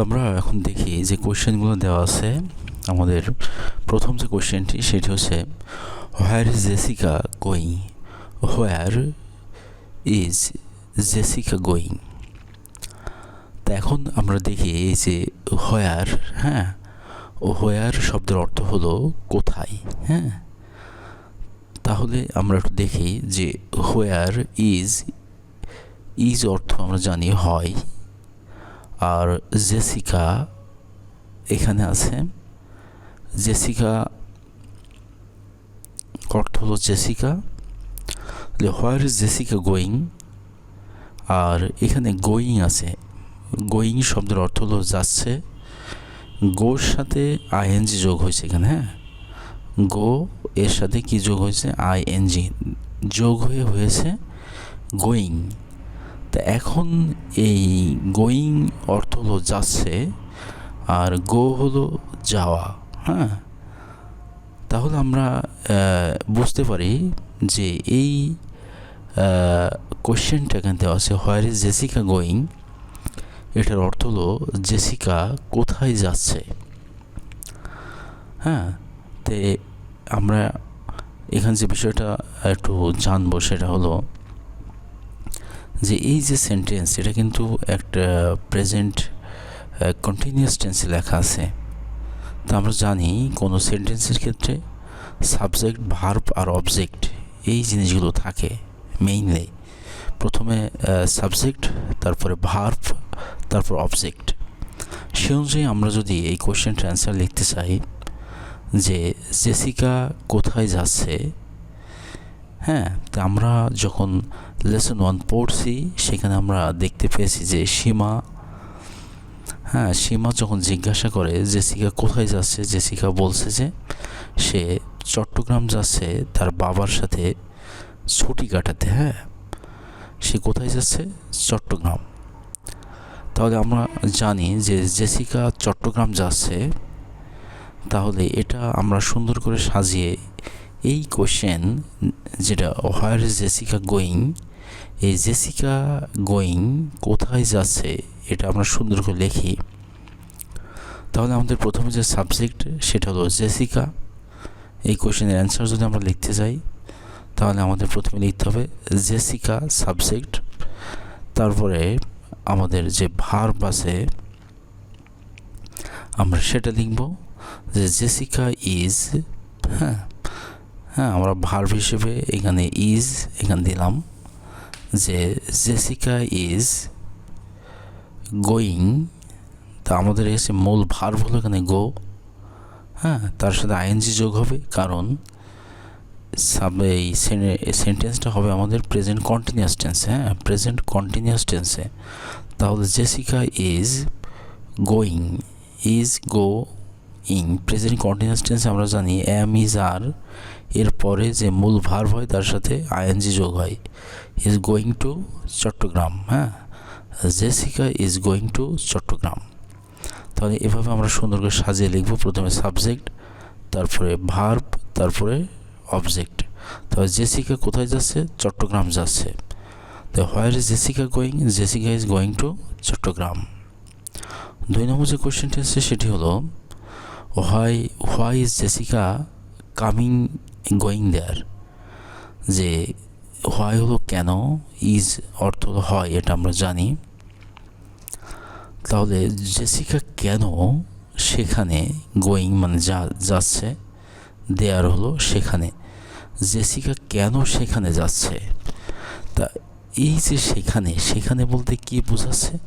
আমরা এখন দেখি যে কোয়েশ্চেনগুলো দেওয়া আছে। আমাদের প্রথম যে কোয়েশ্চেনটি সেটি হচ্ছে where is Jessica going where is Jessica going তা এখন আমরা দেখি এই যে হোয়ার হ্যাঁ? ও হোয়ার শব্দের অর্থ হলো কোথায় হ্যাঁ? তাহলে আমরা একটু দেখি যে হোয়ার ইজ ইজ অর্থ আমরা জানি হয়। আর জেসিকা এখানে আছে। জেসিকা, অর্থ হলো Jessica. Where is Jessica going আর এখানে গোয়িং আছে। গোয়িং শব্দের অর্থ হলো যাচ্ছে। গোর সাথে আইএনজি যোগ হয়েছে এখানে হ্যাঁ? গো এর সাথে কি যোগ হয়েছে? আইএনজি যোগ হয়ে হয়েছে গোয়িং তা এখন এই গোয়িং অর্থ হলো যাচ্ছে আর গো হলো যাওয়া হ্যাঁ? তাহলে আমরা বুঝতে পারি যে এই কোশ্চেনটা এখানে দেওয়া আছে হোয়ার ইজ জেসিকা গোয়িং এটার অর্থ হলো জেসিকা কোথায় যাচ্ছে হ্যাঁ? তে আমরা এখানে যে বিষয়টা একটু জানব সেটা হলো যে এই যে সেন্টেন্স এটা কিন্তু একটা প্রেজেন্ট কন্টিনিউয়াস টেন্সে লেখা আছে। তা আমরা জানি কোনো সেন্টেন্সের ক্ষেত্রে সাবজেক্ট ভার্ব আর অবজেক্ট এই জিনিসগুলো থাকে মেইনলি প্রথমে সাবজেক্ট তারপরে ভার্ব তারপর অবজেক্ট সে অনুযায়ী আমরা যদি এই কোয়েশ্চেনটার অ্যান্সার লিখতে চাই যে জেসিকা কোথায় যাচ্ছে? হ্যাঁ তা আমরা যখন লেসন ওয়ান পড়ছি, সেখানে আমরা দেখতে পেয়েছি যে সীমা হ্যাঁ সীমা যখন জিজ্ঞাসা করে জেসিকা কোথায় যাচ্ছে, জেসিকা বলছে যে সে চট্টগ্রাম যাচ্ছে তার বাবার সাথে ছুটি কাটাতে হ্যাঁ। সে কোথায় যাচ্ছে? চট্টগ্রাম। তাহলে আমরা জানি যে জেসিকা চট্টগ্রাম যাচ্ছে, তাহলে এটা আমরা সুন্দর করে সাজিয়ে এই কোশ্চেন যেটা হোয়ার জেসিকা গোয়িং এই জেসিকা গোয়িং কোথায় যাচ্ছে এটা আমরা সুন্দর করে লিখি। তাহলে আমাদের প্রথমে যে সাবজেক্ট, সেটা হলো জেসিকা। এই কোশ্চেনের অ্যান্সার যদি আমরা লিখতে যাই, তাহলে আমাদের প্রথমে লিখতে হবে জেসিকা সাবজেক্ট। তারপরে আমাদের যে ভার্ব আছে, আমরা সেটা লিখব যে জেসিকা ইজ হ্যাঁ হ্যাঁ আমরা ভার্ব হিসেবে এখানে ইজ এখানে দিলাম। যে জেসিকা ইজ গোয়িং তা আমাদের এসে মূল ভার্ব হলো এখানে গো হ্যাঁ তার সাথে আইএনজি যোগ হবে, কারণ সাব এই সেন্টেন্সটা হবে আমাদের প্রেজেন্ট কন্টিনিউয়াস টেন্সে হ্যাঁ প্রেজেন্ট কন্টিনিউয়াস টেন্সে তাহলে Jessica is going is going present continuous টেন্সে আমরা জানি এম ইজ আর এরপরে যে মূল ভার্ব হয় তার সাথে আইএনজি যোগ হয়। ইজ গোয়িং টু চট্টগ্রাম হ্যাঁ? Jessica is going to Chattogram. তাহলে এভাবে আমরা সুন্দর করে সাজিয়ে লিখব প্রথমে সাবজেক্ট তারপরে ভার্ব তারপরে অবজেক্ট তাহলে জেসিকা কোথায় যাচ্ছে? চট্টগ্রাম যাচ্ছে। তো where is Jessica going Jessica is going to Chattogram. দুই নম্বর যে কোয়েশ্চেনটি আছে সেটি হলো why why is Jessica coming going there যে হোয়াই হলো কেন? ইজ অর্থ হলো হয়, এটা আমরা জানি। তাহলে জেসিকা কেন সেখানে গোয়িং মানে যা, যাচ্ছে? দেয়ার হলো সেখানে। জেসিকা কেন সেখানে যাচ্ছে? তা এই যে সেখানে সেখানে বলতে কি বোঝাচ্ছে?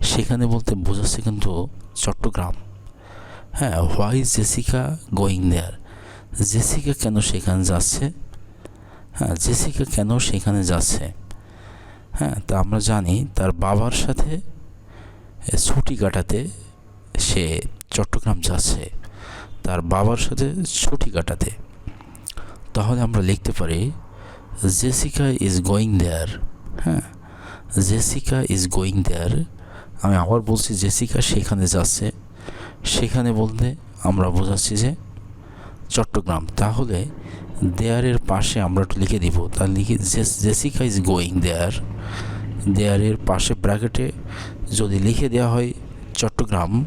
সেখানে বলতে বোঝাচ্ছে কিন্তু চট্টগ্রাম। হ্যাঁ why Jessica going there Jessica কেন সেখানে যাচ্ছে? হ্যাঁ জেসিকা কেন সেখানে যাচ্ছে? হ্যাঁ তা আমরা জানি তার বাবার সাথে ছুটি কাটাতে সে চট্টগ্রাম যাচ্ছে। তার বাবার সাথে ছুটি কাটাতে। তাহলে আমরা লিখতে পারি জেসিকা ইজ গোয়িং দেয়ার হ্যাঁ জেসিকা ইজ গোয়িং দেয়ার আমি আবার বলছি জেসিকা সেখানে যাচ্ছে। সেখানে বলতে আমরা বোঝাচ্ছি যে চট্টগ্রাম। তাহলে দেয়ারের পাশে আমরা একটু লিখে দিব। তার লিখে জেসিকা ইজ গোয়িং দেয়ার দেয়ারের পাশে ব্র্যাকেটে যদি লিখে দেওয়া হয় চট্টগ্রাম,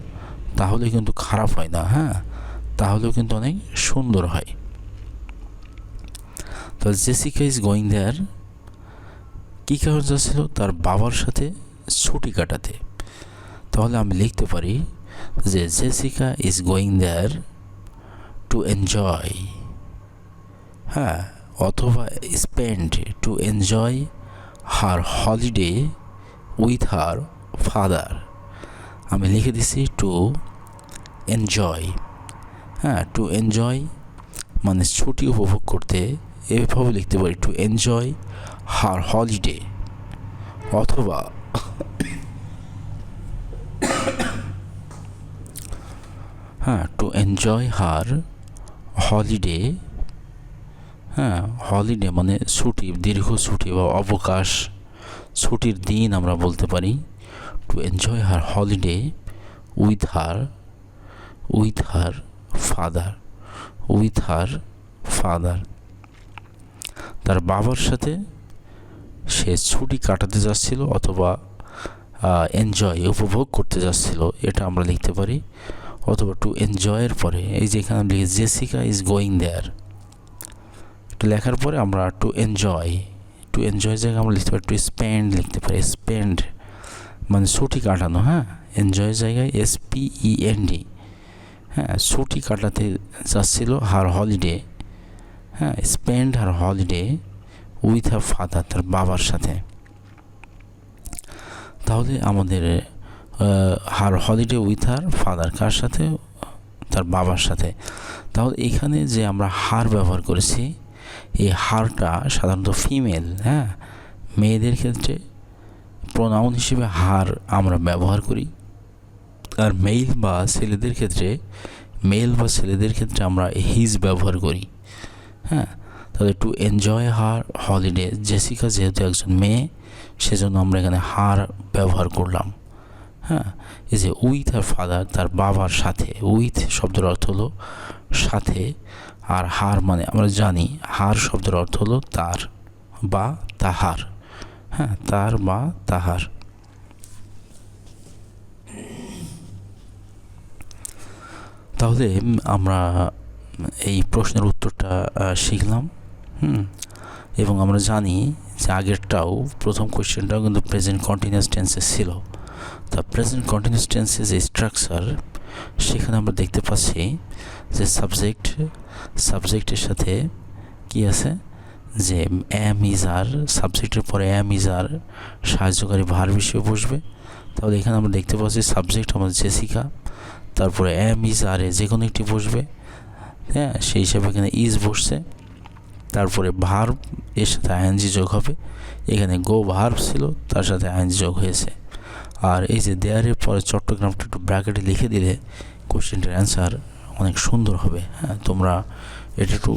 তাহলে কিন্তু খারাপ হয় না হ্যাঁ? তাহলেও কিন্তু অনেক সুন্দর হয়। তো জেসিকা ইজ গোয়িং দেয়ার কী কারণ যাচ্ছিল? তার বাবার সাথে ছুটি কাটাতে। তাহলে আমি লিখতে পারি যে Jessica is going there to enjoy হ্যাঁ অথবা spend to enjoy her holiday with her father আমি লিখে দিছি টু এনজয় হ্যাঁ টু এনজয় মানে ছুটি উপভোগ করতে। এভাবে লিখতে পারি টু এনজয় হার হলিডে অথবা হ্যাঁ টু এনজয় হার হলিডে হ্যাঁ হলিডে মানে ছুটি, দীর্ঘ ছুটি বা অবকাশ, ছুটির দিন আমরা বলতে পারি। To enjoy her holiday with her with her father with her father তার বাবার সাথে সে ছুটি কাটাতে যাচ্ছিল অথবা এনজয় উপভোগ করতে যাচ্ছিল, এটা আমরা লিখতে পারি। অথবা টু এনজয়ের পরে, এই যে এখানে লিখে জেসিকা ইজ গোয়িং দেয়ার এটা লেখার পরে আমরা টু এনজয় টু এনজয় জায়গায় আমরা লিখতে পারি টু স্পেন্ড লিখতে পারি স্পেন্ড মানে ছুটি কাটানো হ্যাঁ? এনজয় জায়গায় S P E N D হ্যাঁ? ছুটি কাটাতে যাচ্ছিল হার হলিডে হ্যাঁ? Spend her holiday with her father তার বাবার সাথে। তাহলে আমাদের her holiday with her father কার সাথে? তার বাবার সাথে। তাহলে এখানে যে আমরা হার ব্যবহার করেছি, এই হারটা সাধারণত ফিমেল হ্যাঁ? মেয়েদের ক্ষেত্রে প্রোনাউন হিসেবে হার আমরা ব্যবহার করি। আর মেল বা ছেলেদের ক্ষেত্রে মেল বা ছেলেদের ক্ষেত্রে আমরা হিজ ব্যবহার করি। হ্যাঁ? তাহলে to enjoy her holiday Jessica যেহেতু একজন মেয়ে, সেজন্য আমরা এখানে হার ব্যবহার করলাম। হ্যাঁ এই যে উইথ আর ফাদার তার বাবার সাথে উইথ শব্দের অর্থ হলো সাথে, আর হার মানে আমরা জানি হার শব্দের অর্থ হলো তার বা তাহার হ্যাঁ তার বা তাহার। তাহলে আমরা এই প্রশ্নের উত্তরটা শিখলাম, হুম, এবং আমরা জানি যে আগেরটাও প্রথম কোয়েশ্চেনটাও কিন্তু প্রেজেন্ট কন্টিনিউয়াস টেন্সে ছিল। তা প্রেজেন্ট কন্টিনিউয়াস টেন্সের যে স্ট্রাকচার সেখানে আমরা দেখতে পাচ্ছি যে সাবজেক্ট সাবজেক্টের সাথে কি আছে? যে এম ইজ আর সাবজেক্টের পরে এম ইজ আর সাহায্যকারী ভার বিষয়ে বসবে। তাহলে এখানে আমরা দেখতে পাচ্ছি সাবজেক্ট আমাদের জেসিকা, তারপরে এম ইজ আর এ যে কোনো একটি বসবে। হ্যাঁ সেই হিসাবে এখানে ইজ বসছে। তারপরে ভার্ব এর সাথে আইএনজি যোগ হবে। এখানে গো ভার্ব ছিল, তার সাথে আইএনজি যোগ হয়েছে। আর এই যে দেয়ারের পরে চট্টগ্রামটা একটু ব্র্যাকেটে লিখে দিলে কোশ্চেনটার অ্যান্সার অনেক সুন্দর হবে। হ্যাঁ তোমরা এটা একটু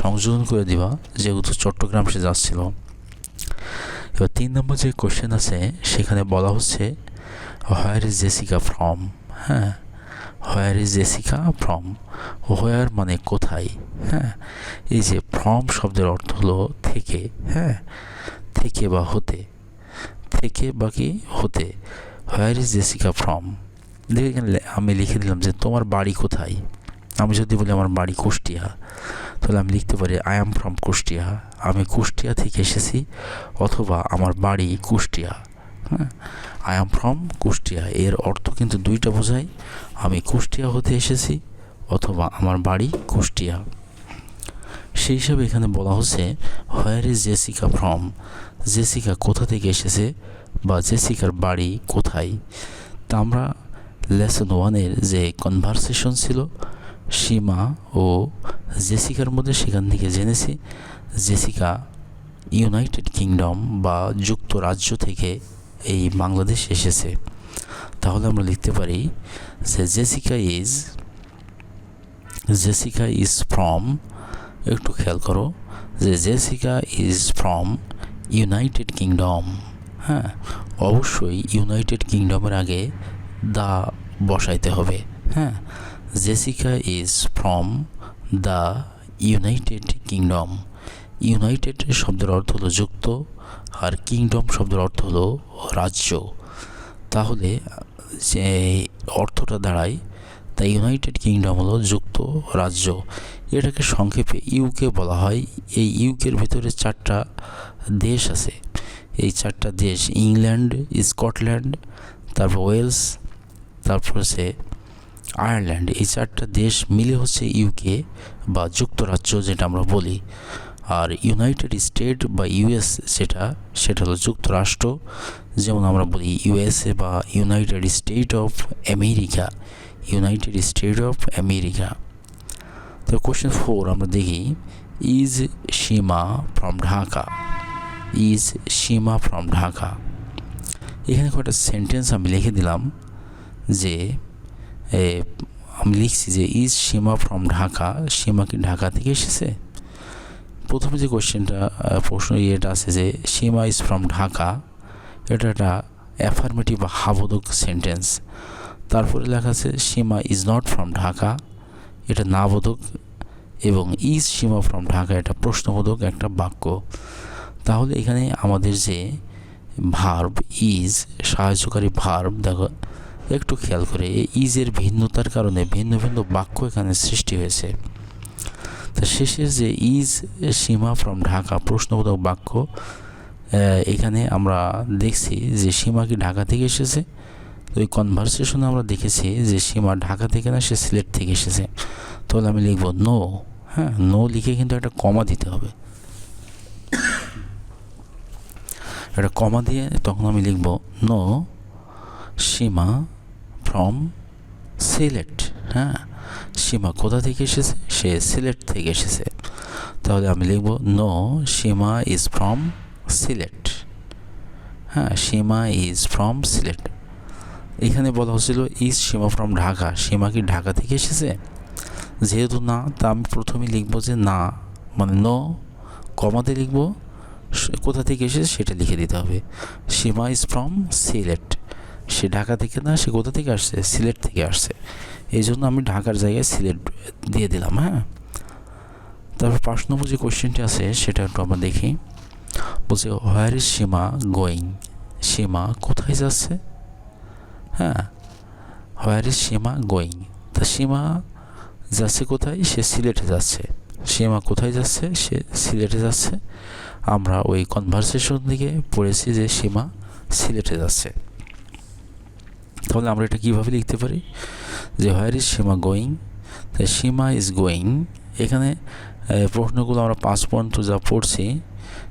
সংযোজন করে দিবা, যেহেতু চট্টগ্রাম সে যাচ্ছিল। এবার তিন নম্বর যে কোশ্চেন আছে, সেখানে বলা হচ্ছে হোয়ার ইজ জেসিকা ফ্রম হ্যাঁ where is Jessica from where মানে কোথায়? হ্যাঁ এই যে ফ্রম শব্দের অর্থ হলো থেকে হ্যাঁ থেকে বা হতে। থেকে বা কি হতে। হোয়ার ইজ জেসিকা ফ্রম দেখে এখানে আমি লিখে দিলাম যে, তোমার বাড়ি কোথায়? আমি যদি বলি, আমার বাড়ি কুষ্টিয়া। তাহলে আমি লিখতে পারি আই এম ফ্রম কুষ্টিয়া। আমি কুষ্টিয়া থেকে এসেছি, অথবা আমার বাড়ি কুষ্টিয়া। হ্যাঁ? I am from Kushtia. এর অর্থ কিন্তু দুইটা বোঝায়। আমি কুষ্টিয়া হতে এসেছি, অথবা আমার বাড়ি কুষ্টিয়া। সেই হিসাবে এখানে বলা হচ্ছে where is Jessica from Jessica কোথা থেকে এসেছে বা জেসিকার বাড়ি কোথায়? তা আমরা লেসন ওয়ানের যে কনভারসেশন ছিল, সীমা ও জেসিকার মধ্যে সেখান থেকে জেনেছি। জেসিকা ইউনাইটেড কিংডম বা যুক্তরাজ্য থেকে এই বাংলাদেশ এসেছে। তাহলে আমরা লিখতে পারি যে Jessica is Jessica is from, একটু খেয়াল করো, যে Jessica is from United Kingdom হ্যাঁ অবশ্যই ইউনাইটেড কিংডমের আগে দা বসাইতে হবে হ্যাঁ Jessica is from the United Kingdom United শব্দের অর্থ হলো যুক্ত, আর কিংডম শব্দের অর্থ হলো রাজ্য। তাহলে যে অর্থটা দাঁড়ায় তা ইউনাইটেড কিংডম হলো যুক্ত রাজ্য। এটাকে সংক্ষেপে ইউকে বলা হয়। এই ইউকের ভিতরে চারটা দেশ আছে। এই চারটা দেশ ইংল্যান্ড, স্কটল্যান্ড, তারপর ওয়েলস, তারপর হচ্ছে আয়ারল্যান্ড। এই চারটা দেশ মিলে হচ্ছে ইউকে বা যুক্তরাজ্য যেটা আমরা বলি। আর ইউনাইটেড স্টেট বা ইউএস যেটা, সেটা হলো যুক্তরাষ্ট্র। যেমন আমরা বলি ইউএসএ বা United State of America United State of America তো কোশ্চেন ফোর আমরা দেখি is Sima from Dhaka is Sima from Dhaka এখানে কয়েকটা সেন্টেন্স আমি লিখে দিলাম যে আমি লিখছি যে ইজ সীমা ফ্রম ঢাকা সীমা কি ঢাকা থেকে এসেছে? প্রথমে যে কোশ্চেনটা প্রশ্ন ইয়েটা আছে যে সীমা ইজ ফ্রম ঢাকা এটা একটা অ্যাফার্মেটিভ বা হাবোধক সেন্টেন্স তারপরে লেখা আছে, Sima is not from Dhaka. এটা নাবোধক এবং ইজ সীমা ফ্রম ঢাকা, এটা প্রশ্নবোধক একটা বাক্য। তাহলে এখানে আমাদের যে ভার্ব ইজ সাহায্যকারী ভার্ব দেখো, একটু খেয়াল করে, এই ইজের ভিন্নতার কারণে ভিন্ন ভিন্ন বাক্য এখানে সৃষ্টি হয়েছে। তা শেষের যে ইজ সীমা ফ্রম ঢাকা, প্রশ্নবোধক বাক্য এখানে আমরা দেখছি যে সীমা কি ঢাকা থেকে এসেছে? তো ওই কনভারসেশনে আমরা দেখেছি যে সীমা ঢাকা থেকে না সে সিলেট থেকে এসেছে। তাহলে আমি লিখব নো হ্যাঁ? নো লিখে কিন্তু একটা কমা দিতে হবে। একটা কমা দিয়ে তখন আমি লিখব নো সীমা ফ্রম সিলেট হ্যাঁ? সীমা কোথা থেকে এসেছে? সে সিলেট থেকে এসেছে। তাহলে আমি লিখব no Sima is from Sylhet হ্যাঁ? Sima is from Sylhet. এখানে বলা হচ্ছিল ইজ সীমা ফ্রম ঢাকা সীমা কি ঢাকা থেকে এসেছে? যেহেতু না, তা আমি প্রথমে লিখব যে না মানে নো কমাতে লিখব কোথা থেকে এসেছে সেটা লিখে দিতে হবে। সীমা ইজ ফ্রম সিলেট সে ঢাকা থেকে না, সে কোথা থেকে আসছে? সিলেট থেকে আসছে। এই জন্য আমি ঢাকার জায়গায় সিলেট দিয়ে দিলাম হ্যাঁ? তারপর পাঁচ নম্বর যে কোয়েশ্চেনটি আছে, সেটা একটু আমরা দেখি। বলছে where is Sima going Sima কোথায় যাচ্ছে? হ্যাঁ হোয়ার ইজ সীমা গোয়িং তা সীমা যাচ্ছে কোথায়? সে সিলেটে যাচ্ছে। সীমা কোথায় যাচ্ছে? সে সিলেটে যাচ্ছে। আমরা ওই কনভারসেশন দিকে পড়েছি যে সীমা সিলেটে যাচ্ছে। তাহলে আমরা এটা কীভাবে লিখতে পারি? যে হোয়ার ইজ সীমা গোয়িং তাই সীমা ইজ গোয়িং এখানে প্রশ্নগুলো আমরা পাঁচ পর্যন্ত যা পড়ছি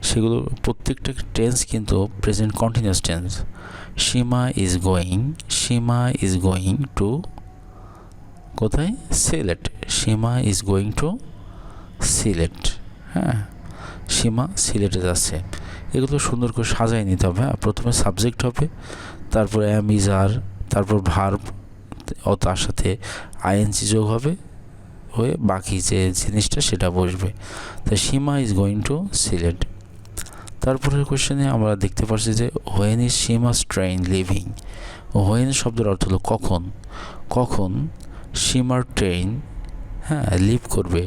সেগুলো প্রত্যেকটা টেন্স কিন্তু present continuous tense Sima is going Sima is going to কোথায়? Sylhet Sima is going to Sylhet হ্যাঁ? সীমা সিলেটে যাচ্ছে। এগুলো সুন্দর করে সাজাই নিতে হবে হ্যাঁ? প্রথমে সাবজেক্ট হবে, তারপরে অ্যাম ইজ আর তারপর ভার্ব ও তার সাথে আইএনসি যোগ হবে হয়ে বাকি যে জিনিসটা সেটা বসবে। তাই Sima is going to Sylhet তারপরের কোশ্চেনে আমরা দেখতে পাচ্ছি যে when is Sima train leaving when শব্দের অর্থ হলো কখন? কখন সীমার ট্রেন হ্যাঁ লিভ করবে?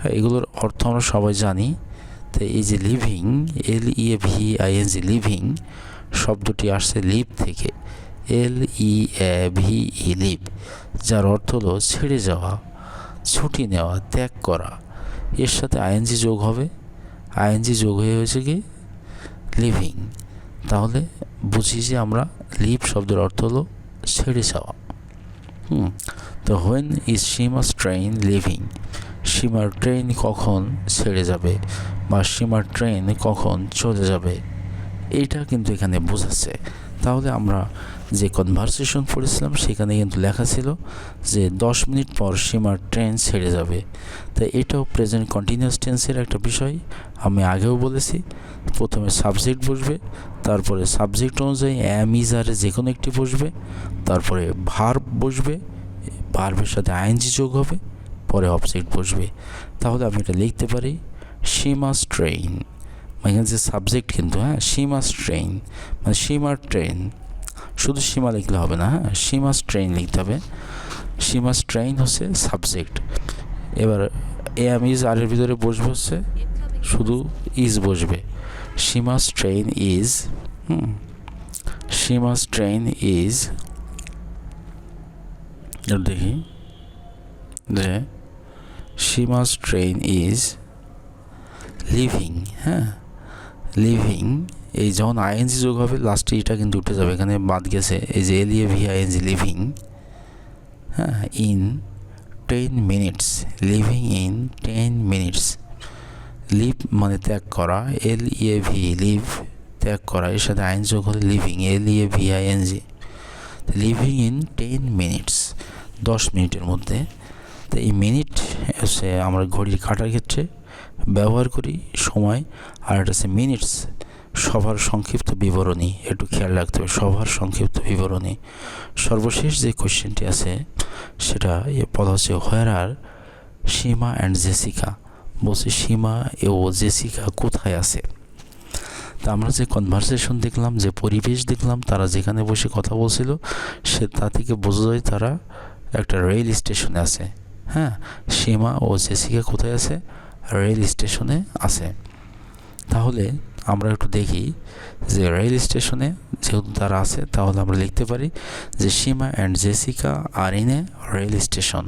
হ্যাঁ এগুলোর অর্থ আমরা সবাই জানি। তো এই যে leaving L E A V I N G leaving শব্দটি আসছে লিভ থেকে। এল E A V E leave যার অর্থ হলো ছেড়ে যাওয়া। ছুটি নেওয়া, ত্যাগ করা। এর সাথে আইএনজি যোগ হবে। আইএনজি যোগ হয়ে হয়েছে কি? লিভিং। তাহলে বুঝি যে আমরা লিভ শব্দের অর্থ হলো ছেড়ে যাওয়া। হুম, তো when is Sima's train leaving সীমার ট্রেন কখন ছেড়ে যাবে বা সীমার ট্রেন কখন চলে যাবে? এইটা কিন্তু এখানে বোঝাচ্ছে। তাহলে আমরা যে কনভারসেশন পড়েছিলাম সেখানে কিন্তু লেখা ছিল যে দশ মিনিট পর সীমার ট্রেন ছেড়ে যাবে। তাই এটাও প্রেজেন্ট কন্টিনিউয়াস টেন্সের একটা বিষয়। আমি আগেও বলেছি, প্রথমে সাবজেক্ট বসবে, তারপরে সাবজেক্ট অনুযায়ী অ্যাম ইজ আর যে কোনো একটি বসবে, তারপরে ভার্ব বসবে ভার্বের সাথে আইএনজি যোগ হবে, পরে অবজেক্ট বসবে। তাহলে আমি এটা লিখতে পারি সীমাস ট্রেন মানে যে সাবজেক্ট কিন্তু হ্যাঁ সীমাস ট্রেন মানে সীমার ট্রেন শুধু সীমা লিখলে হবে না হ্যাঁ? সীমাস ট্রেন লিখতে হবে। সীমাস ট্রেন হচ্ছে সাবজেক্ট এবার এ আমি ইজ আরের ভিতরে বসবে হচ্ছে, শুধু ইজ বসবে। সীমা ট্রেন ইজ হুম? সীমাস ট্রেন ইজ দেখি। যে সীমাস ট্রেন ইজ লিভিং হ্যাঁ? লিভিং এই যখন আইএনজি যোগ হবে লাস্টে এটা কিন্তু উঠে যাবে। এখানে বাদ গেছে, এই যে L E A V ING leaving হ্যাঁ in ten minutes leaving in ten minutes leave মানে ত্যাগ করা এল ইএ ভি লিভ ত্যাগ করা, এর সাথে আইন যোগ হলে leaving L E A V ING leaving in ten minutes দশ মিনিটের মধ্যে। তো এই মিনিট হচ্ছে আমরা ঘড়ির কাটার ক্ষেত্রে ব্যবহার করি সময়, আর এটা হচ্ছে মিনিটস সভার সংক্ষিপ্ত বিবরণী, একটু খেয়াল রাখতে হবে সভার সংক্ষিপ্ত বিবরণী। সর্বশেষ যে কোশ্চেনটি আছে, সেটা এ বলা হচ্ছে where are Sima and Jessica বলছে সীমা ও জেসিকা কোথায় আছে? তা আমরা যে কনভারসেশন দেখলাম, যে পরিবেশ দেখলাম, তারা যেখানে বসে কথা বলছিল, সে তা থেকে বোঝা যায় তারা একটা রেল স্টেশনে আছে। হ্যাঁ সীমা ও জেসিকা কোথায় আছে? রেল স্টেশনে আছে। তাহলে আমরা একটু দেখি যে রেল স্টেশনে যেহেতু তারা আছে, তাহলে আমরা লিখতে পারি যে Sima and Jessica are in a rail station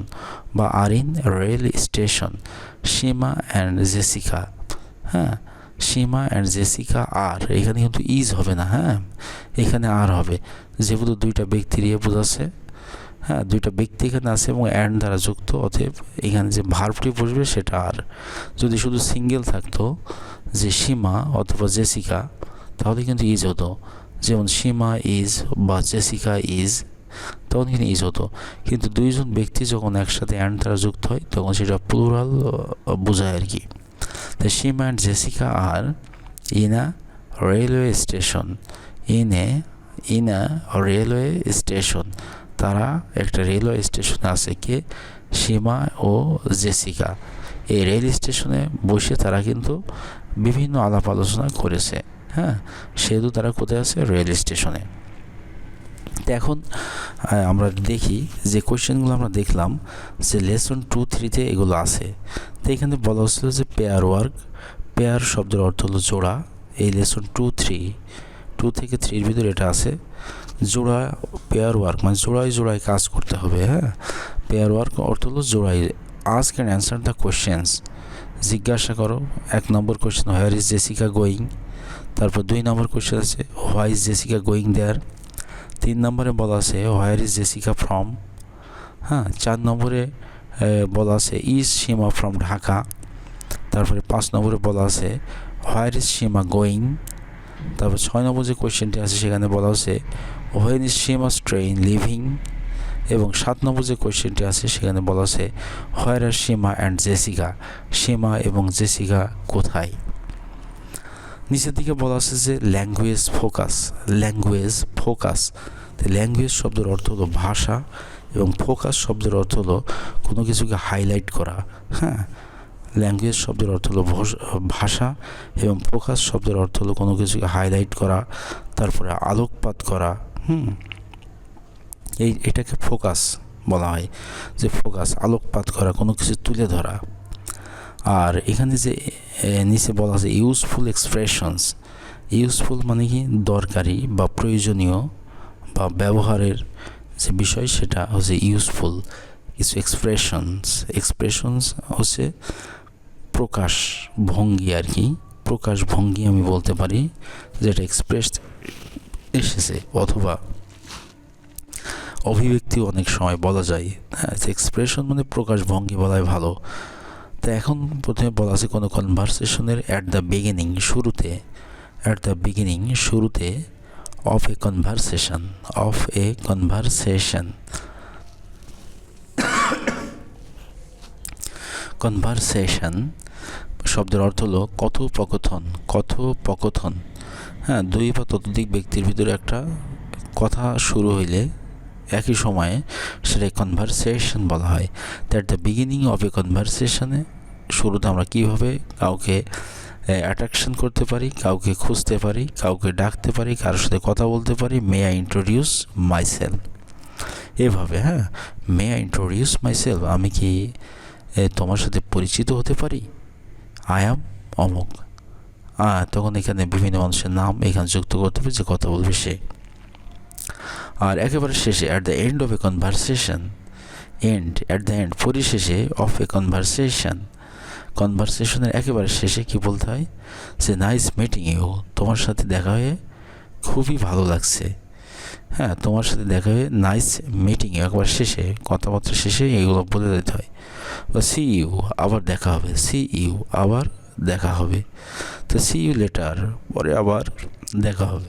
বা are in rail station Sima and Jessica. হ্যাঁ সীমা অ্যান্ড জেসিকা আর এখানে কিন্তু ইজ হবে না হ্যাঁ এখানে আর হবে। যেহেতু দুইটা ব্যক্তির ইয়ে বোঝাচ্ছে হ্যাঁ দুইটা ব্যক্তি এখানে আছে এবং অ্যান্ড দ্বারা যুক্ত, অতএব এখানে যে ভার্বটি বসবে সেটা আর যদি শুধু সিঙ্গেল থাকতো, যে সীমা অথবা জেসিকা, তাহলে কিন্তু ইজ হতো যেমন সীমা ইজ বা জেসিকা ইজ তখন কিন্তু ইজ হতো কিন্তু দুইজন ব্যক্তি যখন একসাথে অ্যান্ড দ্বারা যুক্ত হয়, তখন সেটা প্লুরাল বোঝায় আর কি The Shima and Jessica are in a railway station. In a in a railway station. তারা একটা রেলওয়ে স্টেশন আছে কে? সীমা ও জেসিকা। এই রেল স্টেশনে বসে তারা কিন্তু বিভিন্ন আলাপ আলোচনা করেছে হ্যাঁ? সেহেতু তারা কোথায় আছে? রেল স্টেশনে এখন আমরা দেখি যে কোয়েশ্চেনগুলো আমরা দেখলাম যে লেসন টু থ্রিতে এগুলো আছে। তো এখানে বলা হচ্ছিল যে পেয়ার ওয়ার্ক পেয়ার শব্দের অর্থ হলো জোড়া। এই লেসন টু থ্রি টু থেকে থ্রির ভিতরে এটা আছে। জোড়া পেয়ার ওয়ার্ক মানে জোড়ায় জোড়ায় কাজ করতে হবে হ্যাঁ? পেয়ার ওয়ার্ক অর্থ হলো জোড়ায়। আজ ক্যান অ্যান্সার দ্য কোয়েশ্চেন্স জিজ্ঞাসা করো, এক নম্বর question where is Jessica going তারপর দুই নম্বর কোয়েশ্চেন আছে why is Jessica going there তিন নম্বরে বলা আছে হোয়ার ইজ জেসিকা ফ্রম হ্যাঁ চার নম্বরে বলা আছে ইজ সীমা ফ্রম ঢাকা? তারপরে পাঁচ নম্বরে বলা আছে হোয়ার ইজ সীমা গোয়িং তারপর ছয় নম্বর যে কোয়েশ্চেনটি আছে সেখানে বলা হচ্ছে when is Sima's train leaving এবং সাত নম্বর যে কোয়েশ্চেনটি আছে সেখানে বলা আছে where are Sima and Jessica Sima এবং জেসিকা কোথায়? নিচের দিকে বলা আছে যে language focus language focus language শব্দের অর্থ হলো ভাষা এবং ফোকাস শব্দের অর্থ হলো কোনো কিছুকে হাইলাইট করা। হ্যাঁ ল্যাঙ্গুয়েজ শব্দের অর্থ হলো ভাষা এবং ফোকাস শব্দের অর্থ হলো কোনো কিছুকে হাইলাইট করা, তারপরে আলোকপাত করা, হুম? এই, এটাকে ফোকাস বলা হয়। যে ফোকাস আলোকপাত করা, কোনো কিছু তুলে ধরা। আর এখানে যে নিচে বলা আছে ইউজফুল এক্সপ্রেশনস ইউজফুল মানে কি? দরকারি বা প্রয়োজনীয় বা ব্যবহারের যে বিষয় সেটা হচ্ছে ইউজফুল কিছু এক্সপ্রেশনস এক্সপ্রেশনস হচ্ছে প্রকাশ ভঙ্গি আর কি। প্রকাশ ভঙ্গি আমি বলতে পারি, যেটা এক্সপ্রেস এসেছে অথবা অভিব্যক্তি অনেক সময় বলা যায়। হ্যাঁ এক্সপ্রেশন মানে প্রকাশ ভঙ্গি বলাই ভালো। তো এখন প্রথমে বলা আছে কোনো কনভারসেশনের অ্যাট দ্য বিগিনিং শুরুতে অ্যাট দ্য বিগিনিং শুরুতে of a conversation of a conversation conversation শব্দের অর্থ হলো কথোপকথন কথোপকথন। হ্যাঁ দুই বা ততোধিক ব্যক্তির ভিতরে একটা কথা শুরু হইলে একই সময়ে সেটা কনভারসেশন বলা হয়। That the beginning of a কনভারসেশনে শুরুতে আমরা কীভাবে কাউকে অ্যাট্রাকশন করতে পারি, কাউকে খুঁজতে পারি, কাউকে ডাকতে পারি, কারোর সাথে কথা বলতে পারি মে আই ইন্ট্রোডিউস মাইসেলফ এভাবে হ্যাঁ মে আই ইন্ট্রোডিউস মাইসেলফ আমি কি তোমার সাথে পরিচিত হতে পারি? আই অ্যাম অমুক তখন এখানে বিভিন্ন মানুষের নাম এখানে যুক্ত করতে হবে যে কথা বলবে সে। আর একেবারে শেষে at the end of a conversation end at the end পরিশেষে অফ এ কনভারসেশন কনভারসেশনের একেবারে শেষে কি বলতে হয়? যে নাইস মিটিং তোমার সাথে দেখা হয়ে খুবই ভালো লাগছে। হ্যাঁ তোমার সাথে দেখা হয়ে নাইস মিটিং একবার শেষে, কথাবার্তা শেষে এগুলো বলে দিতে হয়। বা সি ইউ আবার দেখা হবে। সি ইউ আবার দেখা হবে। তো সি ইউ লেটার পরে আবার দেখা হবে।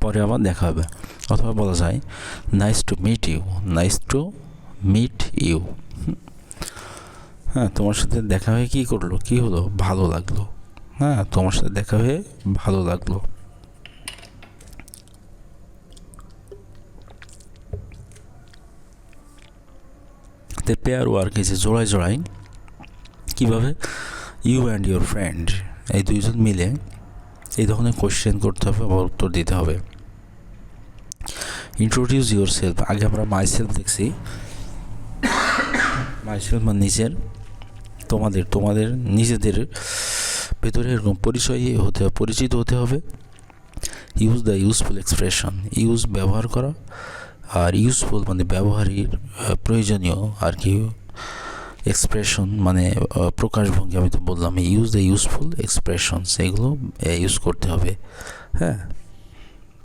পরে আবার দেখা হবে। অথবা বলা যায় nice to meet you nice to meet you হ্যাঁ তোমার সাথে দেখা হয়ে কী করল? কী হলো? ভালো লাগল। হ্যাঁ তোমার সাথে দেখা হয়ে ভালো লাগল। তে পেয়ার ওয়ার্ক এই যে জোড়ায় জোড়ায়, কীভাবে? ইউ অ্যান্ড ইউর ফ্রেন্ড এই দুইজন মিলে এই ধরনের কোশ্চেন করতে হবে বা উত্তর দিতে হবে। ইন্ট্রোডিউস ইউর সেলফ আগে আমরা মাই সেলফ দেখছি। মাই সেলফ মানে নিজের, তোমাদের তোমাদের নিজেদের ভেতরে এরকম পরিচয় হতে, পরিচিত হতে হবে। Use the useful expression use ব্যবহার করা। আর ইউজফুল মানে ব্যবহারের প্রয়োজনীয় আর কি এক্সপ্রেশন মানে প্রকাশভঙ্গি আমি তো বললাম ইউজ দ্য ইউজফুল এক্সপ্রেশন সেগুলো ইউজ করতে হবে। হ্যাঁ?